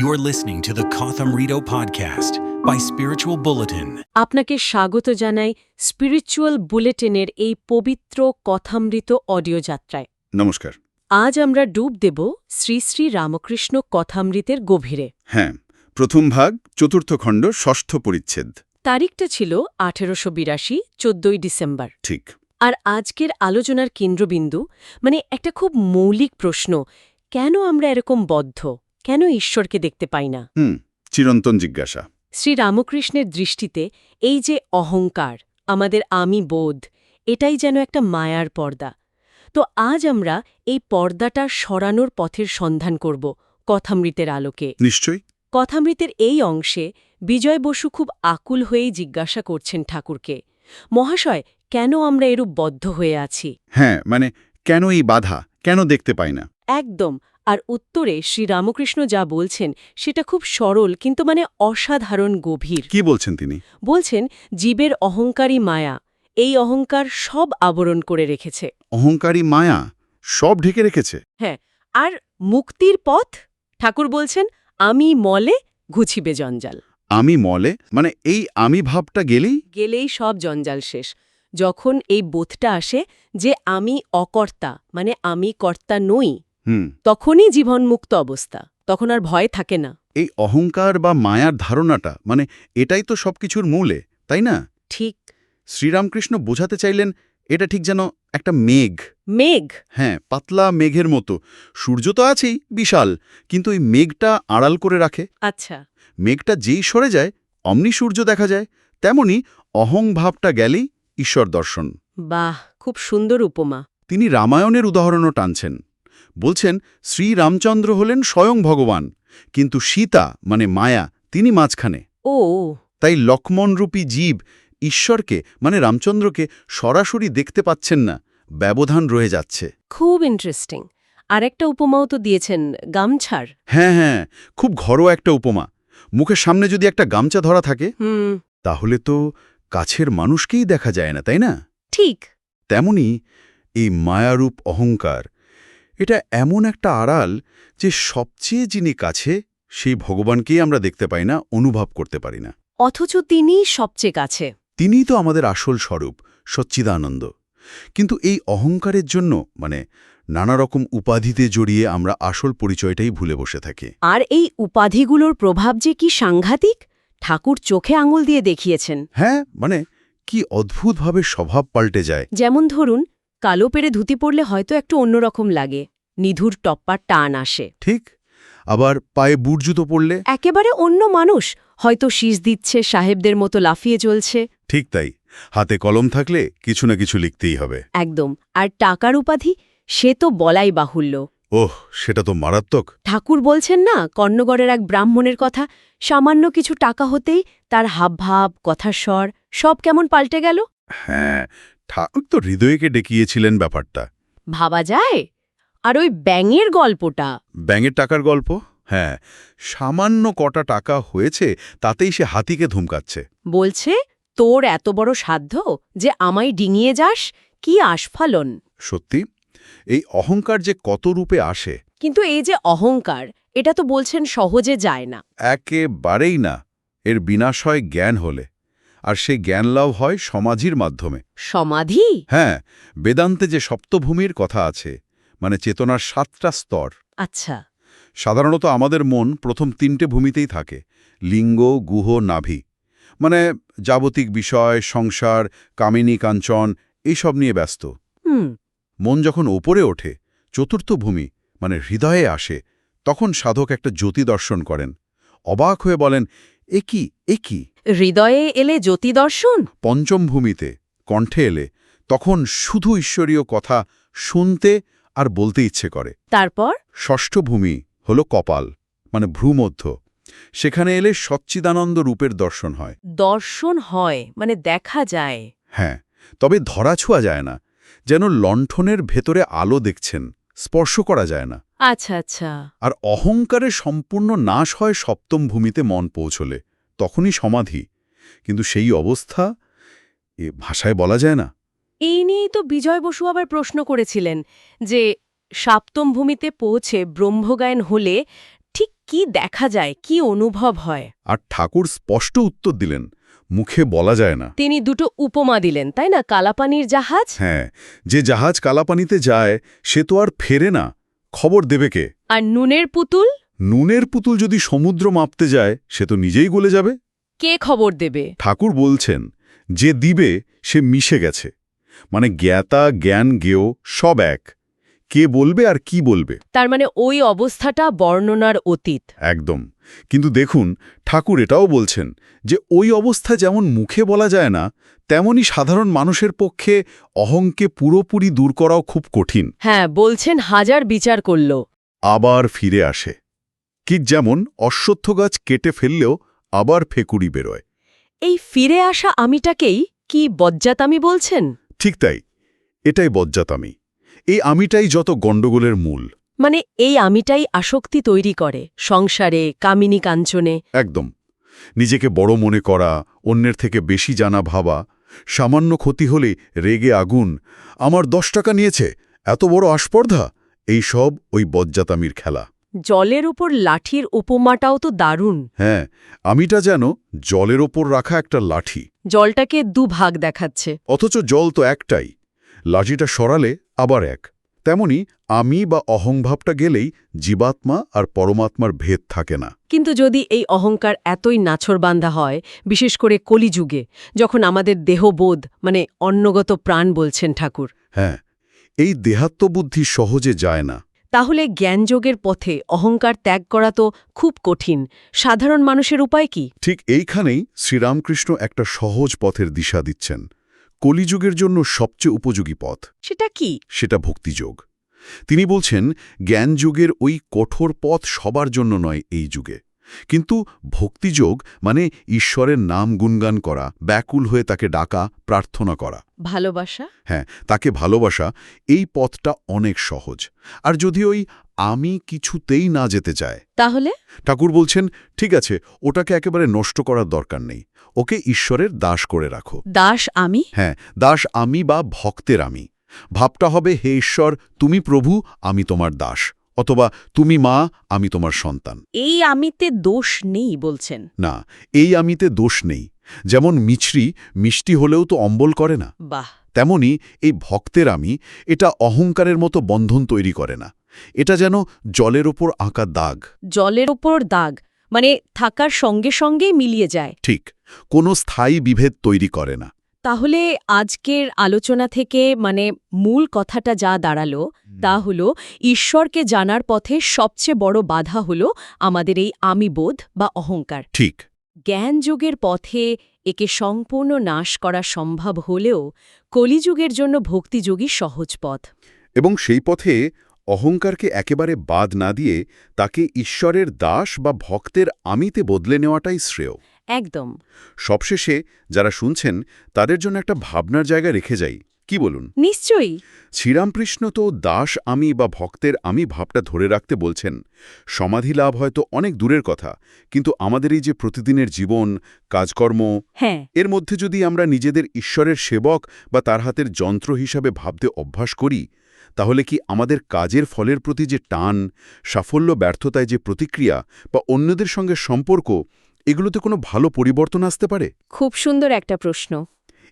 You're listening to the Kotham Rito podcast by Spiritual Bulletin. আপনাকে স্বাগত জানাই spiritual বুলেটিনের এই পবিত্র কথামৃত অডিও যাত্রায়। নমস্কার। আজ আমরা ডুব দেব শ্রী শ্রী রামকৃষ্ণ কথামৃতের গভীরে। হ্যাঁ প্রথম ভাগ চতুর্থ খণ্ড ষষ্ঠ পরিচ্ছেদ। তারিখটা ছিল আঠেরোশো বিরাশি চোদ্দই ডিসেম্বর। ঠিক। আর আজকের আলোচনার কেন্দ্রবিন্দু মানে একটা খুব মৌলিক প্রশ্ন কেন আমরা এরকম বদ্ধ? কেন ঈশ্বরকে দেখতে পাই না? হুম চিরন্তন জিজ্ঞাসা। শ্রী রামকৃষ্ণের দৃষ্টিতে এই যে অহংকার আমাদের আমি বোধ এটাই যেন একটা মায়ার পর্দা। তো আজ আমরা এই পর্দাটা সরানোর পথের সন্ধান করব কথামৃতের আলোকে। নিশ্চয়ই। কথামৃতের এই অংশে বিজয় বসু খুব আকুল হয়েই জিজ্ঞাসা করছেন ঠাকুরকে মহাশয় কেন আমরা এরূপ বদ্ধ হয়ে আছি? হ্যাঁ মানে কেন এই বাধা? কেন দেখতে পাই না? একদম। আর উত্তরে শ্রী রামকৃষ্ণ যা বলছেন সেটা খুব সরল কিন্তু মানে অসাধারণ গভীর। কি বলছেন তিনি? বলছেন জীবের অহংকারী মায়া এই অহংকার সব আবরণ করে রেখেছে। অহংকারী মায়া সব ঢেকে রেখেছে? হ্যাঁ আর মুক্তির পথ? ঠাকুর বলছেন আমি মলে ঘুছিবে জঞ্জাল। আমি মলে? মানে এই আমি ভাবটা গেলেই? গেলেই সব জঞ্জাল শেষ। যখন এই বোধটা আসে যে আমি অকর্তা মানে আমি কর্তা নই তখনই জীবনমুক্ত অবস্থা তখন আর ভয় থাকে না। এই অহংকার বা মায়ার ধারণাটা মানে এটাই তো সবকিছুর মূলে তাই না? ঠিক। শ্রীরামকৃষ্ণ বোঝাতে চাইলেন এটা ঠিক যেন একটা মেঘ। মেঘ? হ্যাঁ পাতলা মেঘের মতো। সূর্য তো আছেই বিশাল কিন্তু এই মেঘটা আড়াল করে রাখে। আচ্ছা। মেঘটা যেই সরে যায় অমনি সূর্য দেখা যায় তেমনি অহং ভাবটা গেলেই ঈশ্বর দর্শন। বাহ খুব সুন্দর উপমা। তিনি রামায়ণের উদাহরণও টানছেন। বলছেন শ্রীরামচন্দ্র হলেন স্বয়ং ভগবান কিন্তু সীতা মানে মায়া তিনি মাঝখানে। ও তাই লক্ষ্মণরূপী জীব ঈশ্বরকে মানে রামচন্দ্রকে সরাসরি দেখতে পাচ্ছেন না ব্যবধান রয়ে যাচ্ছে। খুব ইন্টারেস্টিং আরেকটা উপমাও তো দিয়েছেন গামছার। হ্যাঁ হ্যাঁ খুব ঘরোয়া একটা উপমা। মুখের সামনে যদি একটা গামছা ধরা থাকে তাহলে তো কাছের মানুষকেই দেখা যায় না তাই না? ঠিক। তেমনি এই মায়ারূপ অহংকার এটা এমন একটা আড়াল যে সবচেয়ে যিনি কাছে সেই ভগবানকেই আমরা দেখতে পাই না অনুভব করতে পারি না। অথচ তিনিই সবচেয়ে কাছে। তিনিই তো আমাদের আসল স্বরূপ সচ্চিদানন্দ। কিন্তু এই অহংকারের জন্য মানে নানা রকম উপাধিতে জড়িয়ে আমরা আসল পরিচয়টাই ভুলে বসে থাকি। আর এই উপাধিগুলোর প্রভাব যে কি সাংঘাতিক ঠাকুর চোখে আঙুল দিয়ে দেখিয়েছেন। হ্যাঁ মানে কি অদ্ভুতভাবে স্বভাব পাল্টে যায়। যেমন ধরুন কালো পেরে ধুতি পড়লে হয়তো একটু অন্যরকম লাগে। নিধুর টপ্পার টান আসে। ঠিক। আবার পায়ে বুট জুতো পড়লে একেবারে অন্য মানুষ। হয়তো শীষ দিচ্ছে সাহেবদের মতো লাফিয়ে চলছে ঠিক তাই। হাতে কলম থাকলে কিছু না কিছু লিখতেই হবে। একদম। আর টাকার উপাধি? সে তো বলাই বাহুল্য। ওহ সেটা তো মারাত্মক। ঠাকুর বলছেন না কর্ণগড়ের এক ব্রাহ্মণের কথা। সামান্য কিছু টাকা হতেই তার হাবভাব কথার স্বর সব কেমন পাল্টে গেল? হ্যাঁ ঠাকুর তো হৃদয়কে ডেকিয়েছিলেন ব্যাপারটা। ভাবা যায়? আর ওই ব্যাঙের গল্পটা? ব্যাঙের টাকার গল্প? হ্যাঁ সামান্য কটা টাকা হয়েছে তাতেই সে হাতিকে ধুমকাচ্ছে। বলছে তোর এত বড় সাধ্য যে আমায় ডিঙিয়ে যাস? কি আস্ফালন? সত্যি? এই অহংকার যে কত রূপে আসে। কিন্তু এই যে অহংকার এটা তো বলছেন সহজে যায় না। একেবারেই না। এর বিনাশয় জ্ঞান হলে। আর সেই জ্ঞান লাভ হয় সমাধির মাধ্যমে। সমাধি? হ্যাঁ বেদান্তে যে সপ্তভূমির কথা আছে মানে চেতনার সাতটা স্তর। আচ্ছা। সাধারণত আমাদের মন প্রথম তিনটে ভূমিতেই থাকে লিঙ্গ গুহ নাভি। মানে যাবতিক বিষয় সংসার কামিনী কাঞ্চন এইসব নিয়ে ব্যস্ত। মন যখন ওপরে ওঠে চতুর্থ ভূমি মানে হৃদয়ে আসে তখন সাধক একটা জ্যোতি দর্শন করেন। অবাক হয়ে বলেন এ কি এ কি হৃদয়ে এলে জ্যোতি দর্শন? পঞ্চম ভূমিতে কণ্ঠে এলে তখন শুধু ঈশ্বরীয় কথা শুনতে আর বলতে ইচ্ছে করে। তারপর? ষষ্ঠ ভূমি হল কপাল মানে ভ্রূমধ্য। সেখানে এলে সচ্চিদানন্দ রূপের দর্শন হয়। দর্শন হয় মানে দেখা যায়। হ্যাঁ তবে ধরা ছোঁয়া যায় না যেন লণ্ঠনের ভেতরে আলো দেখছেন। স্পর্শ করা যায় না। আচ্ছা আচ্ছা। আর অহংকারের সম্পূর্ণ নাশ হয় সপ্তম ভূমিতে মন পৌঁছলে তখনই সমাধি। কিন্তু সেই অবস্থা এ ভাষায় বলা যায় না। এই নিয়েই তো বিজয় বসু আবার প্রশ্ন করেছিলেন যে সপ্তম ভূমিতে পৌঁছে ব্রহ্মগায়ন হলে ঠিক কি দেখা যায় কি অনুভব হয়? আর ঠাকুর স্পষ্ট উত্তর দিলেন মুখে বলা যায় না। তিনি দুটো উপমা দিলেন তাই না? কালাপানির জাহাজ? হ্যাঁ যে জাহাজ কালাপানিতে যায় সে তো আর ফেরে না। খবর দেবে কে? আর নুনের পুতুল? নুনের পুতুল যদি সমুদ্র মাপতে যায় সে তো নিজেই গলে যাবে। কে খবর দেবে? ঠাকুর বলছেন যে দিবে সে মিশে গেছে। মানে জ্ঞাতা জ্ঞান জ্ঞেয় সব এক। কে বলবে আর কি বলবে। তার মানে ওই অবস্থাটা বর্ণনার অতীত। একদম। কিন্তু দেখুন ঠাকুর এটাও বলছেন যে ওই অবস্থা যেমন মুখে বলা যায় না তেমনি সাধারণ মানুষের পক্ষে অহংকে পুরোপুরি দূর করাও খুব কঠিন। হ্যাঁ বলছেন হাজার বিচার করল। আবার ফিরে আসে। কি যেমন অশ্বত্থ গাছ কেটে ফেললেও আবার ফেকুড়ি বেরোয়। এই ফিরে আসা আমিটাকেই কি বজ্জাতামি বলছেন? ঠিক তাই এটাই বজ্জাতামি এই আমিটাই যত গণ্ডগোলের মূল। মানে এই আমিটাই আসক্তি তৈরি করে সংসারে কামিনী কাঞ্চনে। একদম। নিজেকে বড় মনে করা অন্যের থেকে বেশি জানা ভাবা সামান্য ক্ষতি হলে রেগে আগুন আমার দশ টাকা নিয়েছে এত বড় আস্পর্ধা এই সব ওই বজ্জাতামির খেলা। জলের ওপর লাঠির উপমাটাও তো দারুণ। হ্যাঁ আমিটা যেন জলের ওপর রাখা একটা লাঠি। জলটাকে দুভাগ দেখাচ্ছে। অথচ জল তো একটাই লাঠিটা সরালে আবার এক। তেমনি আমি বা অহংভাবটা গেলেই জীবাত্মা আর পরমাত্মার ভেদ থাকে না। কিন্তু যদি এই অহংকার এতই নাছরবান্ধা হয় বিশেষ করে কলিযুগে যখন আমাদের দেহবোধ মানে অন্নগত প্রাণ বলছেন ঠাকুর। হ্যাঁ এই দেহাত্মবুদ্ধি সহজে যায় না। তাহলে জ্ঞানযোগের পথে অহংকার ত্যাগ করা তো খুব কঠিন। সাধারণ মানুষের উপায় কি? ঠিক এইখানেই শ্রীরামকৃষ্ণ একটা সহজ পথের দিশা দিচ্ছেন। কলিযুগের জন্য সবচেয়ে উপযোগী পথ। সেটা কি? সেটা ভক্তিযোগ। তিনি বলছেন জ্ঞানযুগের ওই কঠোর পথ সবার জন্য নয় এই যুগে। কিন্তু ভক্তিযোগ মানে ঈশ্বরের নাম গুণগান করা ব্যাকুল হয়ে তাকে ডাকা প্রার্থনা করা। ভালোবাসা? হ্যাঁ তাকে ভালোবাসা এই পথটা অনেক সহজ। আর যদি ওই আমি কিছুতেই না যেতে চায় তাহলে? ঠাকুর বলছেন ঠিক আছে ওটাকে একেবারে নষ্ট করার দরকার নেই। ওকে ঈশ্বরের দাস করে রাখো। দাস আমি? হ্যাঁ দাস আমি বা ভক্তের আমি। ভাবটা হবে হে ঈশ্বর তুমি প্রভু আমি তোমার দাস অথবা তুমি মা আমি তোমার সন্তান। এই আমিতে দোষ নেই বলছেন। না এই আমিতে দোষ নেই। যেমন মিছরি মিষ্টি হলেও তো অম্বল করে না। বাহ। তেমনি এই ভক্তের আমি এটা অহংকারের মতো বন্ধন তৈরি করে না। এটা যেন জলের ওপর আঁকা দাগ। জলের ওপর দাগ। মানে থাকার সঙ্গে সঙ্গেই মিলিয়ে যায়। ঠিক। কোনো স্থায়ী বিভেদ তৈরি করে না। তাহলে আজকের আলোচনা থেকে মানে মূল কথাটা যা দাঁড়াল তা হলো ঈশ্বরকে জানার পথে সবচেয়ে বড় বাধা হলো আমাদের এই আমিবোধ বা অহংকার। ঠিক। জ্ঞানযুগের পথে একে সম্পূর্ণ নাশ করা সম্ভব হলেও কলিযুগের জন্য ভক্তিযোগী সহজ পথ। এবং সেই পথে অহংকারকে একেবারে বাদ না দিয়ে তাকে ঈশ্বরের দাস বা ভক্তের আমিতে বদলে নেওয়াটাই শ্রেয়। একদম। সবশেষে যারা শুনছেন তাদের জন্য একটা ভাবনার জায়গা রেখে যাই। কি বলুন? নিশ্চয়ই। শ্রীরামকৃষ্ণ তো দাস আমি বা ভক্তের আমি ভাবটা ধরে রাখতে বলছেন সমাধি লাভ হয়তো অনেক দূরের কথা কিন্তু আমাদের এই যে প্রতিদিনের জীবন কাজকর্ম হ্যাঁ। এর মধ্যে যদি আমরা নিজেদের ঈশ্বরের সেবক বা তার হাতের যন্ত্র হিসাবে ভাবতে অভ্যাস করি তাহলে কি আমাদের কাজের ফলের প্রতি যে টান সাফল্য ব্যর্থতায় যে প্রতিক্রিয়া বা অন্যদের সঙ্গে সম্পর্ক এগুলোতে কোনো ভালো পরিবর্তন আসতে পারে? খুব সুন্দর একটা প্রশ্ন।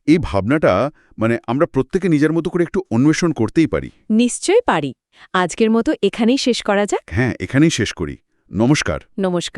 এই ভাবনাটা মানে আমরা প্রত্যেকে নিজের মতো করে একটু অন্বেষণ করতেই পারি। নিশ্চয়ই পারি। আজকের মতো এখানেই শেষ করা যাক। হ্যাঁ এখানেই শেষ করি। নমস্কার। নমস্কার।